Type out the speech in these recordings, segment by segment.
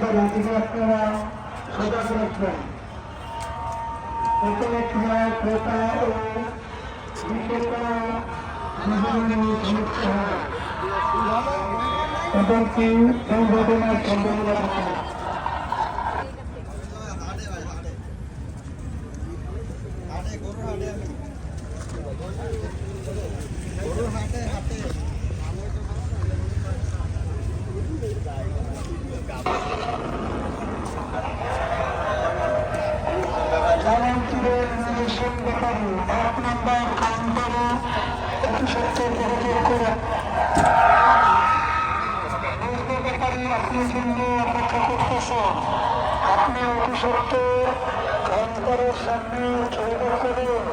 পারে এদিকে আপনারা সজাগ রাখবেন ক্রয় ক্রেতা ও বিক্রেতা দুজনেরই সমস্যা হয়। এদেরকে এই ঘটনার সম্ভাবনা থাকে। না। জামালপুরের এক নম্বর কাউন্টারে অতি সত্তর যোগাযোগ করে রেশন ব্যাপারী জন্য আপনি অতি সত্তর কাউন্টারের সামনে যোগাযোগ করুন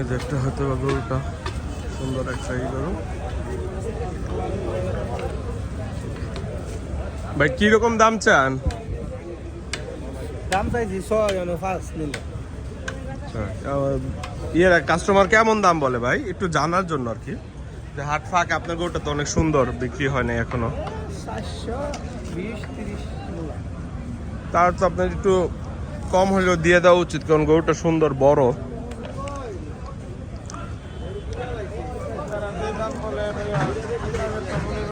এই যে একটা হয়তো বা গরুটা সুন্দর একটা ই গরু ভাই কীরকম দাম চান? দাম চাইছি ছয় ফার্স্ট নিলে। কাস্টমার কেমন দাম বলে ভাই? একটু জানার জন্য আর কি। যে হাট ফাঁক আপনার গরুটা তো অনেক সুন্দর বিক্রি হয় না এখনও। তার তো আপনার একটু কম হলেও দিয়ে দেওয়া উচিত কারণ গরুটা সুন্দর বড়।